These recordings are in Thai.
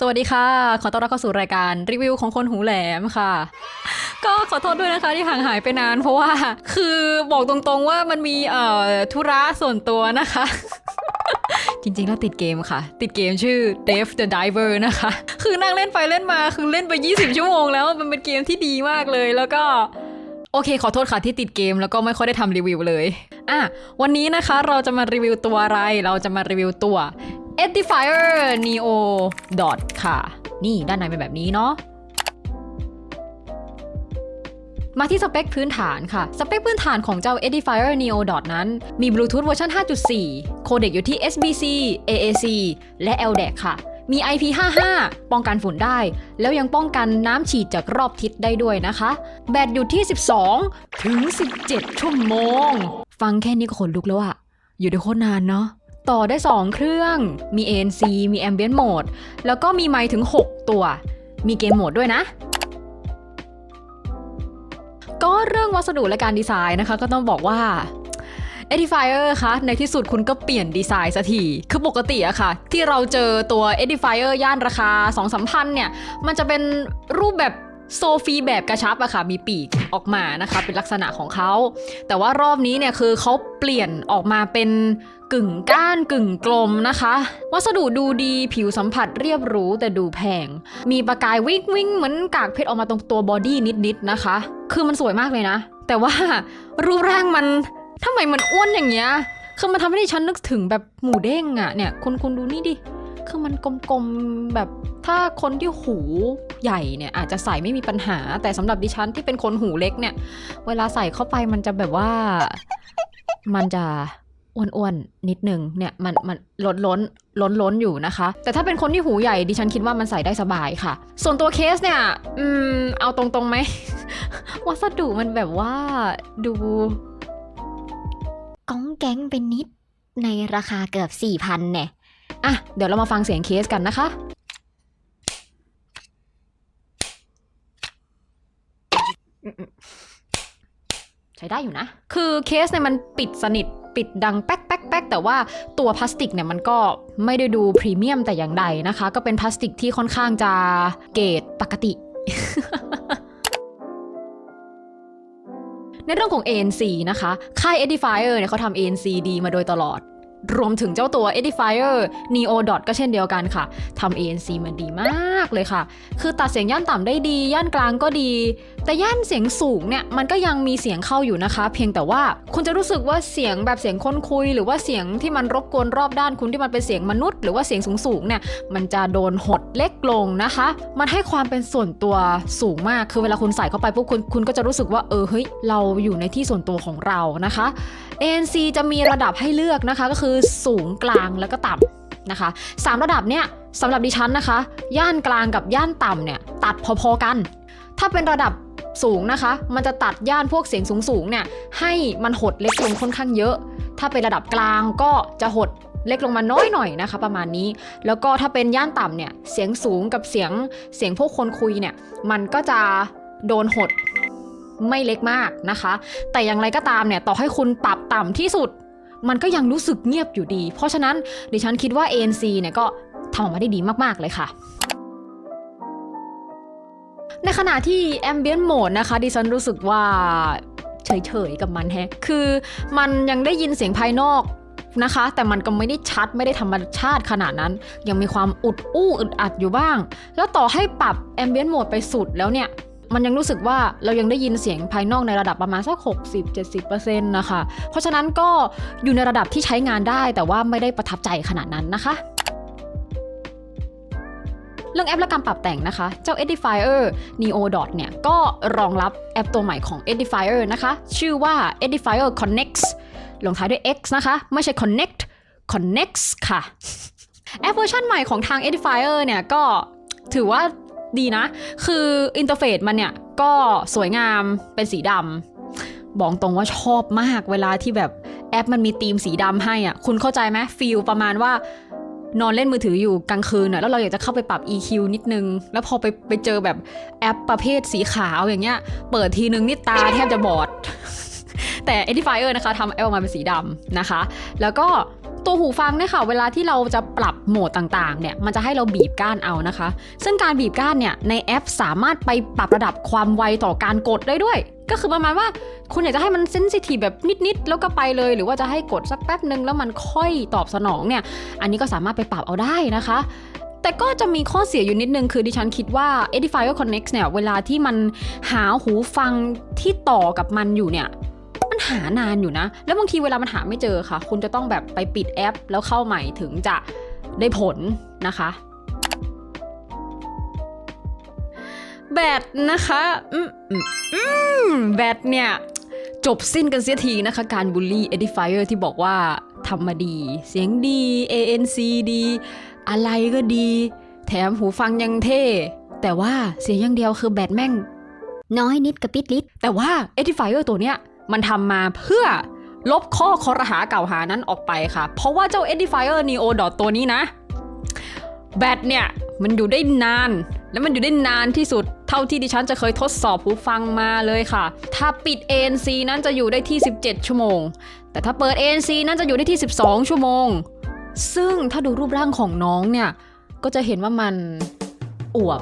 สวัสดีค่ะ ขอต้อนรับเข้าสู่รายการรีวิวของคนหูแหลมค่ะ ก็ขอโทษด้วยนะคะที่ห่างหายไปนาน เพราะว่าคือบอกตรงๆว่ามันมีเอ่อธุระส่วนตัวนะคะ จริงๆ แล้วติดเกมค่ะ ติดเกมชื่อ Dave the Diver นะคะ คือนั่งเล่นไปเล่นมาคือเล่นไป 20 ชั่วโมงแล้วมันเป็นเกมที่ดีมากเลยแล้วก็โอเค ขอโทษค่ะที่ติดเกมแล้วก็ไม่ค่อยได้ทำรีวิวเลย อะ วันนี้นะคะเราจะมารีวิวตัวอะไร เราจะมารีวิวตัว Edifier Neo Dot ค่ะ นี่ด้านในเป็นแบบนี้เนาะมาที่สเปคพื้นฐานค่ะ สเปคพื้นฐานของเจ้า Edifier Neo Dot นั้น มี Bluetooth เวอร์ชัน5.4 โคเด็กอยู่ที่ SBC AAC และ LDAC ค่ะ มี IP55 ป้องกันฝุ่นได้ แล้วยังป้องกันน้ำฉีดจากรอบทิศได้ด้วยนะคะ แบตอยู่ที่ 12 ถึง 17 ชั่วโมง ฟังแค่นี้ก็ขนลุกแล้วอะอยู่ได้โคตรนานเนาะ ต่อได้ 2 เครื่อง มี ANC มี Ambient Mode แล้วก็มีไมค์ถึง 6 ตัว มีเกมโหมดด้วยนะ ก็เรื่องวัสดุและการดีไซน์นะคะ ก็ต้องบอกว่า Edifier คะ ในที่สุดคุณก็เปลี่ยนดีไซน์สักที คือปกติอะค่ะ ที่เราเจอตัว Edifier ย่านราคา 2 3พันเนี่ย มันจะเป็นรูปแบบโซฟีแบบกระชับอะค่ะ มีปีกออกมานะคะ เป็นลักษณะของเขา แต่ว่ารอบนี้เนี่ยคือเขาเปลี่ยนออกมาเป็น กึ่งก้านกึ่งกลมนะคะ วัสดุดูดีผิวสัมผัสเรียบหรูแต่ดูแพง มีประกายวิ่งวิ่งเหมือนกากเพชรออกมาตรงตัวบอดี้นิดๆนะคะ คือมันสวยมากเลยนะ แต่ว่ารูปร่างมันทำไมมันอ้วนอย่างเงี้ยคือมันทำให้ดิฉันนึกถึงแบบหมูเด้งอะเนี่ยคุณคุณดูนี่ดิคือมันกลมๆแบบถ้าคนที่หูใหญ่เนี่ยอาจจะใส่ไม่มีปัญหา แต่สำหรับดิฉันที่เป็นคนหูเล็กเนี่ย เวลาใส่เข้าไปมันจะแบบว่า มันจะ อ้วนๆนิดนึงเนี่ยมันมันล้นล้นล้นล้นอยู่นะคะ แต่ถ้าเป็นคนที่หูใหญ่ดิฉันคิดว่ามันใส่ได้สบายค่ะ ส่วนตัวเคสเนี่ยอืมเอาตรงๆไหมวัสดุมันแบบว่าดูก้องแก๊งเป็นนิดในราคาเกือบสี่พันเนี่ยอะเดี๋ยวเรามาฟังเสียงเคสกันนะคะใช้ได้อยู่นะ คือเคสเนี่ยมันปิดสนิท ปิดดังแป๊กแป๊กแป๊กแต่ว่าตัวพลาสติกเนี่ยมันก็ไม่ได้ดูพรีเมียมแต่อย่างใดนะคะ ก็เป็นพลาสติกที่ค่อนข้างจะเกรดปกติในเรื่องของ ANC นะคะ ค่าย Edifier เนี่ยเขาทำ ANC ดีมาโดยตลอด รวมถึงเจ้าตัว Edifier Neo Dot ก็เช่นเดียวกันค่ะทำ ANC มาดีมากเลยค่ะ คือตัดเสียงย่านต่ำได้ดี ย่านกลางก็ดี แต่ย่านเสียงสูงเนี่ย มันก็ยังมีเสียงเข้าอยู่นะคะ เพียงแต่ว่าคุณจะรู้สึกว่าเสียงแบบเสียงคนคุย หรือว่าเสียงที่มันรบกวนรอบด้านคุณที่มันเป็นเสียงมนุษย์ หรือว่าเสียงสูงๆเนี่ยมันจะโดนหดเล็กลงนะคะ มันให้ความเป็นส่วนตัวสูงมากคือเวลาคุณใส่เข้าไปปุ๊บคุณคุณก็จะรู้สึกว่าเออเฮ้ยเราอยู่ในที่ส่วนตัวของเรานะคะ ANC จะมีระดับให้เลือกนะคะก็คือสูงกลางแล้วก็ต่ำนะคะสามระดับเนี่ยสำหรับดิฉันนะคะ ย่านกลางกับย่านต่ำเนี่ยตัดพอๆกัน ถ้าเป็นระดับสูงนะคะ มันจะตัดย่านพวกเสียงสูงๆเนี่ยให้มันหดเล็กลงค่อนข้างเยอะ ถ้าเป็นระดับกลางก็จะหดเล็กลงมาน้อยหน่อยนะคะ ประมาณนี้ แล้วก็ถ้าเป็นย่านต่ำเนี่ยเสียงสูงกับเสียงเสียงพวกคนคุยเนี่ยมันก็จะโดนหดไม่เล็กมากนะคะ แต่อย่างไรก็ตามเนี่ยต่อให้คุณปรับต่ำที่สุด มันก็ยังรู้สึกเงียบอยู่ดี เพราะฉะนั้นดิฉันคิดว่า ANC เนี่ยก็ทำออกมาได้ดีมากๆเลยค่ะในขณะที่ Ambient Mode นะคะดิฉันรู้สึกว่าเฉยๆกับมันแฮะ คือมันยังได้ยินเสียงภายนอกนะคะ แต่มันก็ไม่ได้ชัดไม่ได้ธรรมชาติขนาดนั้น ยังมีความอุดอู้อึดอัดอยู่บ้าง แล้วต่อให้ปรับ Ambient Mode ไปสุดแล้วเนี่ย มันยังรู้สึกว่าเรายังได้ยินเสียงภายนอกในระดับประมาณสัก 60-70%นะคะ เพราะฉะนั้นก็อยู่ในระดับที่ใช้งานได้แต่ว่าไม่ได้ประทับใจขนาดนั้นนะคะเรื่องแอปและการปรับแต่งนะคะ เจ้า Edifier Neo Dot เนี่ย ก็รองรับแอปตัวใหม่ของ Edifier นะคะ ชื่อว่า Edifier Connect ลงท้ายด้วย X นะคะ ไม่ใช่ Connect Connects ค่ะ แอปเวอร์ชันใหม่ของทาง Edifier เนี่ย ก็ถือว่า ดีนะ คืออินเทอร์เฟซมันเนี่ย ก็สวยงามเป็นสีดำบอกตรงว่าชอบมากเวลาที่แบบแอปมันมีธีมสีดำให้อะ คุณเข้าใจไหมฟีลประมาณว่านอนเล่นมือถืออยู่กลางคืนน่ะแล้วเราอยากจะเข้าไปปรับ EQ นิดนึง แล้วพอไปไปเจอแบบแอปประเภทสีขาวอย่างเงี้ย เปิดทีนึงนี่ตาแทบจะบอด แต่ Edifier นะคะทำแอปออกมาเป็นสีดำนะคะ แล้วก็ ตัวหูฟังเนี่ยค่ะ เวลาที่เราจะปรับโหมดต่างๆ เนี่ย มันจะให้เราบีบก้านเอานะคะ ซึ่งการบีบก้านเนี่ย ในแอปสามารถไปปรับระดับความไวต่อการกดได้ด้วย ก็คือประมาณว่าคุณอยากจะให้มันเซนซิทีฟแบบนิด ๆ แล้วก็ไปเลย หรือว่าจะให้กดสักแป๊บหนึ่งแล้วมันค่อยตอบสนองเนี่ย อันนี้ก็สามารถไปปรับเอาได้นะคะแต่ก็จะมีข้อเสียอยู่นิดนึง คือดิฉันคิดว่า Edifier Connect เนี่ย เวลาที่มันหาหูฟังที่ต่อกับมันอยู่เนี่ย หานานอยู่นะ แล้วบางทีเวลามันหาไม่เจอค่ะ คุณจะต้องแบบไปปิดแอป แล้วเข้าใหม่ถึงจะได้ผลนะคะแบตนะคะอืมอืมอืมแบตเนี่ยจบสิ้นกันเสียทีนะคะ การบูลลี่ Edifier ที่บอกว่าทำมาดี เสียงดี ANC ดี อะไรก็ดี แถมหูฟังยังเท่ แต่ว่าเสียงอย่างเดียวคือแบตแม่ง น้อยนิดกระปิดลิดแต่ว่า Edifier ตัวเนี้ย มันทำมาเพื่อลบข้อคอรหาเก่าหานั้นออกไปค่ะ เพราะว่าเจ้า Edifier Neo Dot ตัวนี้นะ แบตเนี่ย มันอยู่ได้นาน และมันอยู่ได้นานที่สุด เท่าที่ดิฉันจะเคยทดสอบหูฟังมาเลยค่ะ ถ้าปิด ANC นั้นจะอยู่ได้ที่ 17 ชั่วโมง แต่ถ้าเปิด ANC นั้นจะอยู่ได้ที่ 12 ชั่วโมง ซึ่งถ้าดูรูปร่างของน้องเนี่ย ก็จะเห็นว่ามันอวบ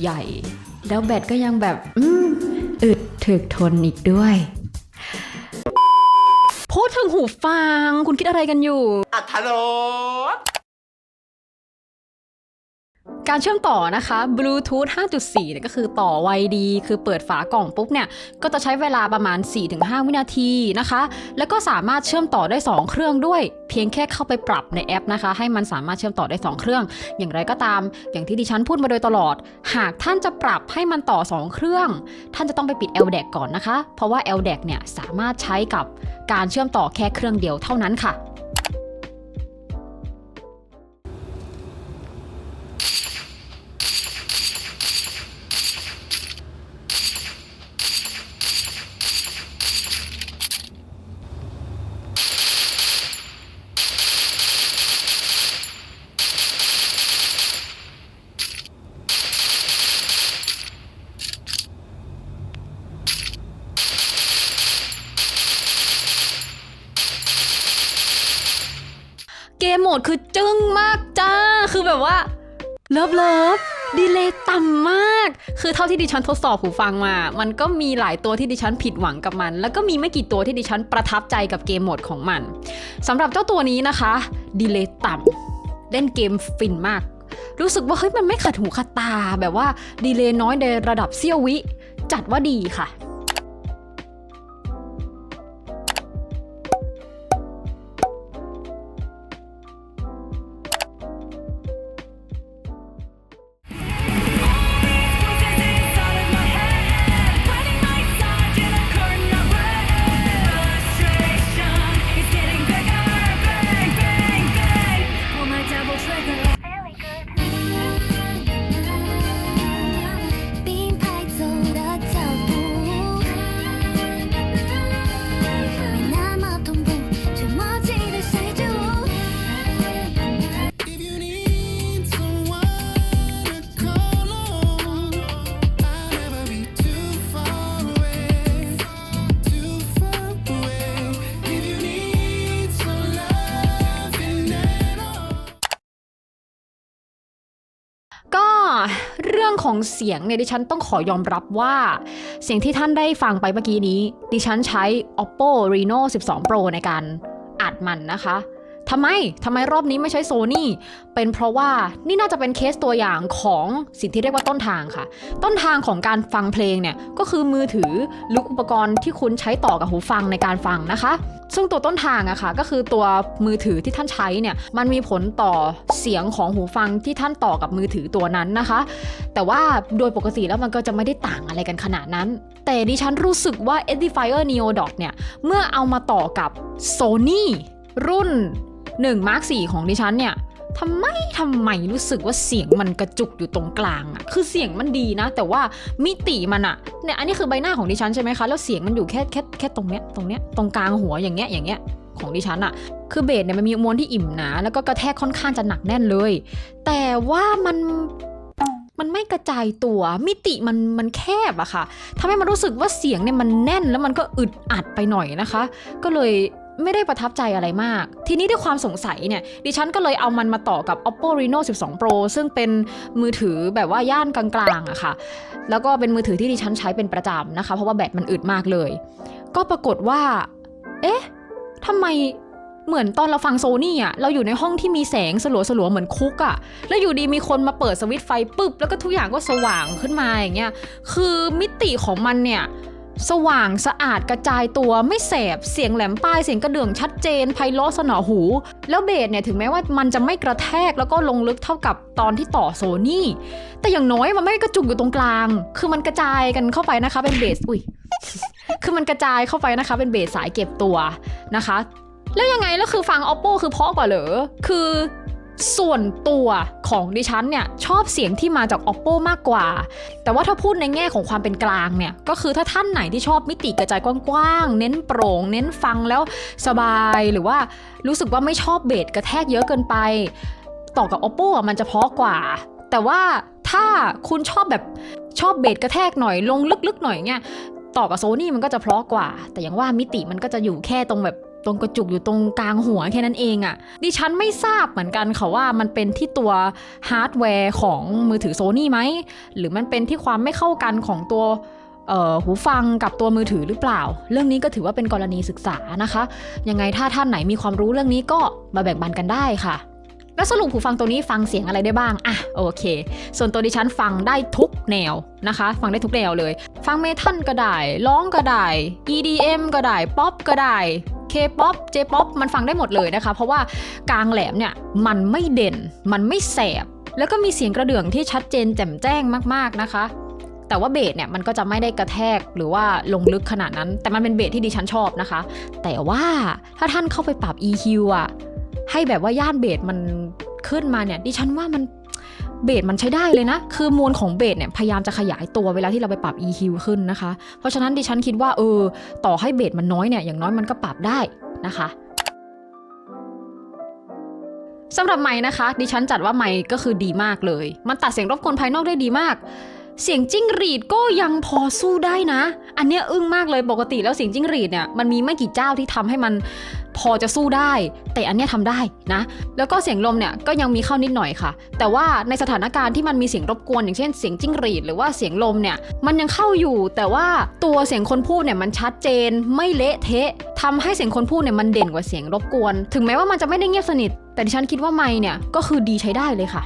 ใหญ่ แล้วแบตก็ยังแบบ อืมอึดถึกทนอีกด้วย ดถึงหูฟัง คุณคิดอะไรกันอยู่ อัธรส การเชื่อมต่อนะคะ Bluetooth 5.4เนี่ยก็คือต่อไวดี คือเปิดฝากล่องปุ๊บเนี่ยก็จะใช้เวลาประมาณ 4-5 วินาทีนะคะ แล้วก็สามารถเชื่อมต่อได้ 2 เครื่องด้วย เพียงแค่เข้าไปปรับในแอปนะคะ ให้มันสามารถเชื่อมต่อได้ 2 เครื่อง อย่างไรก็ตาม อย่างที่ดิฉันพูดมาโดยตลอด หากท่านจะปรับให้มันต่อ 2 เครื่อง ท่านจะต้องไปปิด LDAC ก่อนนะคะ เพราะว่า LDAC เนี่ยสามารถใช้กับการเชื่อมต่อแค่เครื่องเดียวเท่านั้นค่ะ ดคือจึ้งมากจ้า คือแบบว่า เลิฟเลิฟดีเลย์ต่ำมาก คือเท่าที่ดิฉันทดสอบหูฟังมา มันก็มีหลายตัวที่ดิฉันผิดหวังกับมัน แล้วก็มีไม่กี่ตัวที่ดิฉันประทับใจกับเกมโหมดของมันสำหรับเจ้าตัวนี้นะคะดีเลย์ต่ำเล่นเกมฟินมาก รู้สึกว่าเฮ้ยมันไม่ขัดหูขัดตาแบบว่าดีเลย์น้อยในระดับเสี้ยววิ จัดว่าดีค่ะ ของเสียงเนี่ยดิฉันต้องขอยอมรับว่า เสียงที่ท่านได้ฟังไปเมื่อกี้นี้ ดิฉันใช้ oppo reno 12 pro ในการอัดมันนะคะ ทำไมทำไมรอบนี้ไม่ใช้ Sony เป็นเพราะว่านี่น่าจะเป็นเคสตัวอย่างของสิ่งที่เรียกว่าต้นทางค่ะ ต้นทางของการฟังเพลงเนี่ยก็คือมือถือหรืออุปกรณ์ที่คุณใช้ต่อกับหูฟังในการฟังนะคะ ซึ่งตัวต้นทางอะค่ะก็คือตัวมือถือที่ท่านใช้เนี่ยมันมีผลต่อเสียงของหูฟังที่ท่านต่อกับมือถือตัวนั้นนะคะ แต่ว่าโดยปกติแล้วมันก็จะไม่ได้ต่างอะไรกันขนาดนั้น แต่ดิฉันรู้สึกว่า Edifier Neo Dot เนี่ยเมื่อเอามาต่อกับ Sony รุ่น 1 Mark 4ของดิฉันเนี่ยทำไมทำไมรู้สึกว่าเสียงมันกระจุกอยู่ตรงกลางอะคือเสียงมันดีนะ แต่ว่ามิติมันอะเนี่ยอันนี้คือใบหน้าของดิฉันใช่ไหมคะ แล้วเสียงมันอยู่แค่แค่แค่ตรงเนี้ยตรงเนี้ยตรงกลางหัวอย่างเงี้ยอย่างเงี้ยของดิฉันอะคือเบสเนี่ยมันมีมวลที่อิ่มหนาแล้วก็กระแทกค่อนข้างจะหนักแน่นเลย แต่ว่ามันมันไม่กระจายตัวมิติมันมันแคบอะค่ะทำให้มันรู้สึกว่าเสียงเนี่ยมันแน่นแล้วมันก็อึดอัดไปหน่อยนะคะ ก็เลย ไม่ได้ประทับใจอะไรมาก ทีนี้ด้วยความสงสัยเนี่ย ดิฉันก็เลยเอามันมาต่อกับ oppo reno 12 pro ซึ่งเป็นมือถือแบบว่าย่านกลางๆอะค่ะ แล้วก็เป็นมือถือที่ดิฉันใช้เป็นประจำนะคะ เพราะว่าแบตมันอึดมากเลย ก็ปรากฏว่า เอ๊ะทำไมเหมือนตอนเราฟังโซนี่อะเราอยู่ในห้องที่มีแสงสลัวๆเหมือนคุกอะแล้วอยู่ดีมีคนมาเปิดสวิตช์ไฟปุ๊บ แล้วก็ทุกอย่างก็สว่างขึ้นมาอย่างเงี้ย คือมิติของมันเนี่ย สว่างสะอาดกระจายตัวไม่แสบเสียงแหลมปลายเสียงกระเดื่องชัดเจนไพเราะสนอหู แล้วเบสเนี่ยถึงแม้ว่ามันจะไม่กระแทกแล้วก็ลงลึกเท่ากับตอนที่ต่อโซนี่ แต่อย่างน้อยมันไม่กระจุกอยู่ตรงกลาง คือมันกระจายกันเข้าไปนะคะเป็นเบสอุ้ยคือมันกระจายเข้าไปนะคะ เป็นเบสสายเก็บตัวนะคะ แล้วยังไงแล้วคือฟัง oppo คือเพาะกว่าเหรอคือ ส่วนตัวของดิฉันเนี่ยชอบเสียงที่มาจาก oppo มากกว่า แต่ว่าถ้าพูดในแง่ของความเป็นกลางเนี่ย ก็คือถ้าท่านไหนที่ชอบมิติกระจายกว้างๆ เน้นโปร่ง เน้นฟังแล้วสบายหรือว่ารู้สึกว่าไม่ชอบเบสกระแทกเยอะเกินไป ต่อกับ oppo อะมันจะเพาะกว่า แต่ว่าถ้าคุณชอบแบบชอบเบสกระแทกหน่อยลงลึกๆหน่อยเนี่ยต่อกับโซนี่มันก็จะเพาะกว่า แต่อย่างว่ามิติมันก็จะอยู่แค่ตรงแบบ ตรงกระจุกอยู่ตรงกลางหัวแค่นั้นเองอะ่ะ ดิฉันไม่ทราบเหมือนกันค่ะว่ามันเป็นที่ตัวฮาร์ดแวร์ของมือถือโซนี่ไหม หรือมันเป็นที่ความไม่เข้ากันของตัวหูฟังกับตัวมือถือหรือเปล่า เรื่องนี้ก็ถือว่าเป็นกรณีศึกษานะคะ ยังไงถ้าท่านไหนมีความรู้เรื่องนี้ก็มาแบ่งปันกันได้ค่ะ แล้วสรุปหูฟังตัวนี้ฟังเสียงอะไรได้บ้าง อะโอเค ส่วนตัวดิฉันฟังได้ทุกแนวนะคะ ฟังได้ทุกแนวเลย ฟังเมทัลก็ได้ ร้องก็ได้ EDM ก็ได้ ป๊อปก็ได้ K-POP J-POP มันฟังได้หมดเลยนะคะ เพราะว่ากลางแหลมเนี่ยมันไม่เด่น มันไม่แสบ แล้วก็มีเสียงกระเดื่องที่ชัดเจนแจ่มแจ้งมากๆนะคะ แต่ว่าเบสเนี่ยมันก็จะไม่ได้กระแทกหรือว่าลงลึกขนาดนั้น แต่มันเป็นเบสที่ดิฉันชอบนะคะ แต่ว่าถ้าท่านเข้าไปปรับ EQ อะให้แบบว่าย่านเบสมันขึ้นมาเนี่ยดิฉันว่ามัน เบสมันใช้ได้เลยนะ คือมวลของเบสเนี่ยพยายามจะขยายตัวเวลาที่เราไปปรับ EQ ขึ้นนะคะ เพราะฉะนั้นดิฉันคิดว่าเออต่อให้เบสมันน้อยเนี่ยอย่างน้อยมันก็ปรับได้นะคะสำหรับไม้นะคะ ดิฉันจัดว่าไม้ก็คือดีมากเลย มันตัดเสียงรบกวนภายนอกได้ดีมาก เสียงจิ้งหรีดก็ยังพอสู้ได้นะ อันเนี้ยอึ้งมากเลยปกติแล้วเสียงจิ้งหรีดเนี่ยมันมีไม่กี่เจ้าที่ทำให้มันพอจะสู้ได้ แต่อันเนี้ยทำได้นะ แล้วก็เสียงลมเนี่ยก็ยังมีเข้านิดหน่อยค่ะ แต่ว่าในสถานการณ์ที่มันมีเสียงรบกวนอย่างเช่นเสียงจิ้งหรีดหรือว่าเสียงลมเนี่ยมันยังเข้าอยู่ แต่ว่าตัวเสียงคนพูดเนี่ยมันชัดเจนไม่เละเทะทำให้เสียงคนพูดเนี่ยมันเด่นกว่าเสียงรบกวน ถึงแม้ว่ามันจะไม่ได้เงียบสนิท แต่ดิฉันคิดว่าไมค์เนี่ยก็คือดีใช้ได้เลยค่ะ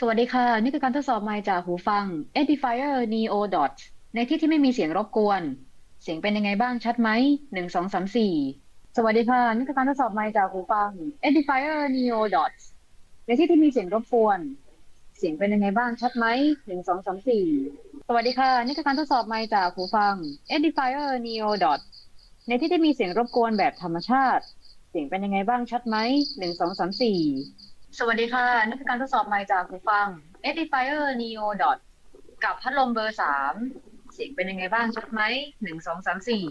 สวัสดีค่ะ นี่คือการทดสอบไมค์จากหูฟัง Edifier Neo Dot ในที่ที่ไม่มีเสียงรบกวน เสียงเป็นยังไงบ้างชัดไหมหนึ่งสองสามสี่สวัสดีค่ะ นี่คือการทดสอบไมค์จากหูฟัง Edifier Neo Dot ในที่ที่มีเสียงรบกวน เสียงเป็นยังไงบ้างชัดไหมหนึ่งสองสามสี่สวัสดีค่ะ นี่คือการทดสอบไมค์จากหูฟัง Edifier Neo Dot ในที่ที่มีเสียงรบกวนแบบธรรมชาติ เสียงเป็นยังไงบ้างชัดไหมหนึ่งสองสามสี่ สวัสดีค่ะ นี่คือการทดสอบไมค์จากหูฟัง Edifier Neo Dot กับพัดลมเบอร์สามเสียงเป็นยังไงบ้างชัดไหมหนึ่งสองสามสี่